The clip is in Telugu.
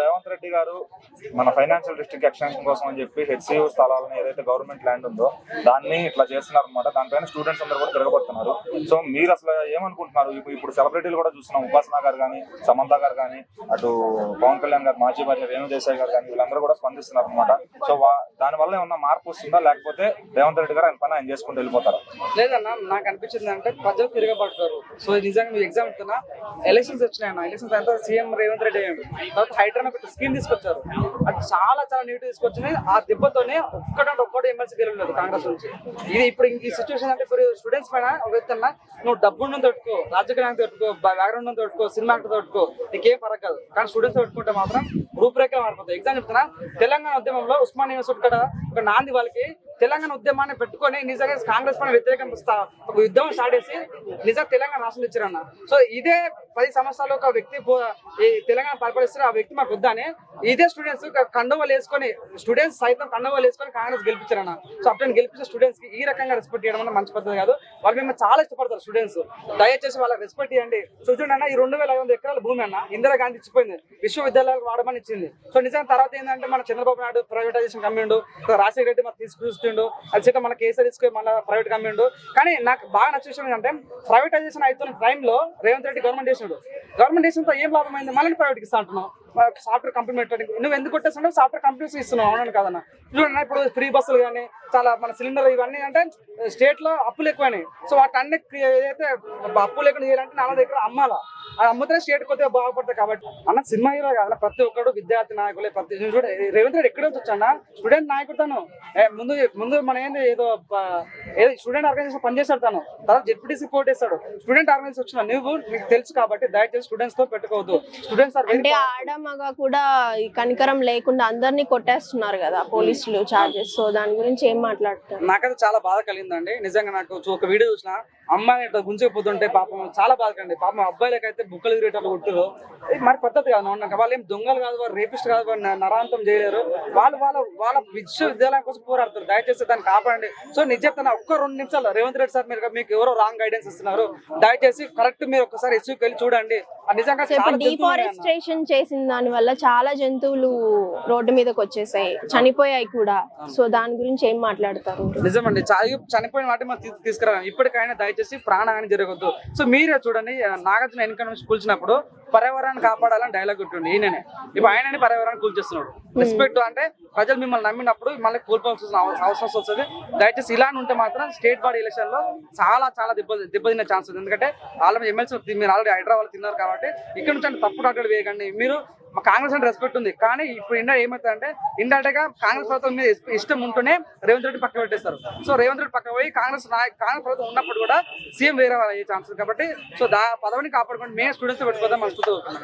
రేవంత్ రెడ్డి గారు మన ఫైనాన్షియల్ డిస్ట్రిక్ట్ ఎక్స్టెన్షన్ కోసం అని చెప్పి హెచ్సియు స్థలాలను ఏదైతే గవర్నమెంట్ ల్యాండ్ ఉందో దాన్ని ఇట్లా చేస్తున్నారు అనమాట దానిపైన స్టూడెంట్స్ అందరూ కూడా తిరగబడుతున్నారు. సో మీరు అసలు ఏమనుకుంటున్నారు? ఇప్పుడు ఇప్పుడు సెలబ్రిటీలు కూడా చూస్తున్నాం. ఉపాసన గారు కానీ సమంత గారు కానీ అటు పవన్ కళ్యాణ్ గారు మాజీ భార్య రేణు దేశాయ్ గారు కానీ వీళ్ళందరూ కూడా స్పందిస్తున్నారు అనమాట సో దానివల్ల దాని వల్ల ఏమన్నా మార్పు వస్తుందా? లేకపోతే రేవంత్ రెడ్డి గారు ఆయన పని ఆయన చేసుకుంటూ వెళ్ళిపోతారు? లేదన్నా నాకు అనిపించింది అంటే ప్రజలు తిరగబడతారు సో నిజంగా మీరు ఎగ్జామ్ ఇస్తున్నా ఎలక్షన్స్ వచ్చినాయన్న ఎలక్షన్స్ అంతా సీఎం రేవంత్ రెడ్డి అయ్యాడు. తర్వాత హైడ్రా ఒక స్కీమ్ తీసుకొచ్చారు. అది చాలా చాలా నీట్ తీసుకొచ్చింది. ఆ దెబ్బతోనే ఒక్కటంటే ఒక్కటి ఎమ్మెల్సీ గెలవలేదు కాంగ్రెస్ నుంచి. ఇది ఇప్పుడు ఈ సిచ్యువేషన్ అంటే ఇప్పుడు స్టూడెంట్స్ పైన ఒక వ్యక్తి నువ్వు డబ్బు తట్టుకో రాజకీయాన్ని తట్టుకో బ్యాక్గ్రౌండ్ తట్టుకో సినిమా యాక్టర్ తట్టుకో నీకేం ఫరక్ కాదు. కానీ స్టూడెంట్స్ తట్టుకుంటే మాత్రం రూపురేఖలు మారిపోతాయి. ఎగ్జామ్ చెప్తున్నా తెలంగాణ ఉద్యమంలో ఉస్మాన్ యూనివర్సిటీ కూడా ఒక నాంది వాళ్ళకి తెలంగాణ ఉద్యమాన్ని పెట్టుకొని నిజంగా కాంగ్రెస్ పైన వ్యతిరేకం ఒక యుద్ధం స్టార్ట్ చేసి నిజంగా తెలంగాణ రాష్ట్రం ఇచ్చారన్న. సో ఇదే పది సంవత్సరాలు ఒక వ్యక్తి ఈ తెలంగాణ పరిపాలిస్తారు ఆ వ్యక్తి మాకు వద్దని ఇదే స్టూడెంట్స్ కండవలు వేసుకొని స్టూడెంట్స్ సైతం కండవలు వేసుకొని కాంగ్రెస్ గెలిపించారన్న. సో అప్పుడు గెలిపించిన స్టూడెంట్స్కి ఈ రకంగా రెస్పెక్ట్ చేయడం అన్న మంచి పద్ధతి కాదు. వాళ్ళు మేము చాలా ఇష్టపడతారు స్టూడెంట్స్ దయచేసి వాళ్ళకి రెస్పెక్ట్ ఇవ్వండి సో చూడండి అన్న ఈ రెండు వేల ఐదు వందల ఎకరాల భూమి అన్న ఇందిరా గాంధీ ఇచ్చిపోయింది. విశ్వవిద్యాలయాలకు వాడమని ఇచ్చింది. సో నిజంగా తర్వాత ఏంటంటే మన చంద్రబాబు నాయుడు ప్రైవేటైజేషన్ కమ్మిండు రాజశేఖర రెడ్డి మనకు తీసుకొస్తుండు అది చేత మన కేసీఆర్ తీసుకుని మళ్ళీ ప్రైవేట్ కమ్మిండు కానీ నాకు బాగా నచ్చిన విషయం ఏంటంటే ప్రైవేటైజేషన్ అవుతున్న టైంలో రేవంత్ రెడ్డి గవర్నమెంట్ చేసినాడు గవర్నమెంట్ చేసినంత ఏం లాభం అయింది మళ్ళీ ప్రైవేట్కి ఇస్తా అంటున్నాం సాఫ్ట్వేర్ కంపెనీ పెట్టడానికి నువ్వు ఎందుకు కొట్టేస్తున్నావు? సాఫ్ట్వేర్ కంపెనీస్ ఇస్తున్నావు. అవునని కాదన్న. చూడండి ఇప్పుడు ఫ్రీ బస్సులు కానీ చాలా మన సిలిండర్ ఇవన్నీ అంటే స్టేట్లో అప్పులు ఎక్కువైనాయి. సో వాటి అన్ని ఏదైతే అప్పులు లేకుండా చేయాలంటే నాలుగు దగ్గర అమ్మాలా? అది అమ్మితే స్టేట్ కొద్దిగా బాగుపడతాయి కాబట్టి. అన్న సినిమా హీరో కాదు ప్రతి ఒక్కడు విద్యార్థి నాయకులే ప్రతి చూడ రేవంత్ రెడ్డి ఎక్కడ వచ్చానా స్టూడెంట్ నాయకుడు తను. ముందు ముందు మన ఏంది ఏదో ఏదో స్టూడెంట్ ఆర్గనైజేషన్ పనిచేస్తాడు తను. తర్వాత జెడ్పీటీసీ పోటీ చేస్తాడు. స్టూడెంట్ ఆర్గనైజేషన్ వచ్చిన నువ్వు నీకు తెలుసు కాబట్టి దయచేసి స్టూడెంట్స్తో పెట్టుకోవద్దు. స్టూడెంట్స్ ఆర్ మగ కూడా ఈ కనికరం లేకుండా అందరినీ కొట్టేస్తున్నారు కదా పోలీసులు చార్జెస్ సో దాని గురించి ఏం మాట్లాడతారు? నాకైతే చాలా బాధ కలిగిందండి. నిజంగా నాకు ఒక వీడియో చూసిన అమ్మాయిని ఇట్లా గుంజుకుపోతుంటే పాపం చాలా బాధ కలిగింది. పాపం అబ్బాయిలకి అయితే బుక్కలు తిరిగేటట్లు కొట్టురు ఇది మరి పద్ధతి కాదు అవును వాళ్ళు ఏం దొంగలు కాదు వారు రేపిస్ట్ కాదు వారు నరాంతం చేయలేరు. వాళ్ళు వాళ్ళ వాళ్ళ విశ్వవిద్యాలయం కోసం పోరాడతారు. దయచేసి దాన్ని కాపాడండి. సో నిజంగా ఒక్క రెండు నిమిషాలు. రేవంత్ రెడ్డి సార్ మీరు మీకు ఎవరో రాంగ్ గైడెన్స్ ఇస్తున్నారు. దయచేసి కరెక్ట్ మీరు ఒకసారి ఎస్యూకి వెళ్ళి చూడండి. నిజంగా. డిఫారెస్ట్రేషన్ చేసిన దాని వల్ల చాలా జంతువులు రోడ్డు మీదకి వచ్చేసాయి. చనిపోయాయి కూడా. సో దాని గురించి ఏం మాట్లాడతారు? నిజమండి. చా- చనిపోయిన వాటి మనం తీసు తీసుకురా ఇప్పటికైనా దయచేసి ప్రాణహాని జరగద్దు. సో మీరే చూడండి నాగార్జున ఎన్నికల నుంచి కూల్చినప్పుడు పర్యావరణాన్ని కాపాడాలని డైలాగ్ ఉంటుంది ఈయననే. ఇప్పుడు ఆయనని పర్యావరణాన్ని కూల్చేస్తున్నాడు. రెస్పెక్ట్ అంటే ప్రజలు మిమ్మల్ని నమ్మినప్పుడు మళ్ళీ కోల్పోవాల్సిన అవ- అవసరం వస్తుంది. దయచేసి ఇలానే ఉంటే మాత్రం స్టేట్ బాడీ ఎలక్షన్లో చాలా చాలా దెబ్బ దెబ్బతినే ఛాన్స్ ఉంది. ఎందుకంటే ఆల్రెడీ ఎమ్మెల్సీ మీరు ఆల్రెడీ హైదరాబాద్ తిన్నారు కాబట్టి ఇక్కడ నుంచి అంటే తప్పు వేయకండి. మీరు మా కాంగ్రెస్ అంటే రెస్పెక్ట్ ఉంది. కానీ ఇప్పుడు ఇండియా ఏమవుతుందంటే ఇండైరెక్ట్గా కాంగ్రెస్ ప్రభుత్వం మీద ఇష్టం ఉంటూనే రేవంత్ రెడ్డి పక్క పెట్టేస్తారు. సో రేవంత్ రెడ్డి పక్క పోయి కాంగ్రెస్ నాయ- కాంగ్రెస్ ప్రభుత్వం ఉన్నప్పుడు కూడా సీఎం వేరే వాళ్ళు అయ్యే ఛాన్స్ కాబట్టి సో దా పదవిని కాపాడుకొని మేము స్టూడెంట్స్ పెట్టుకోదాం అనుకుంటూ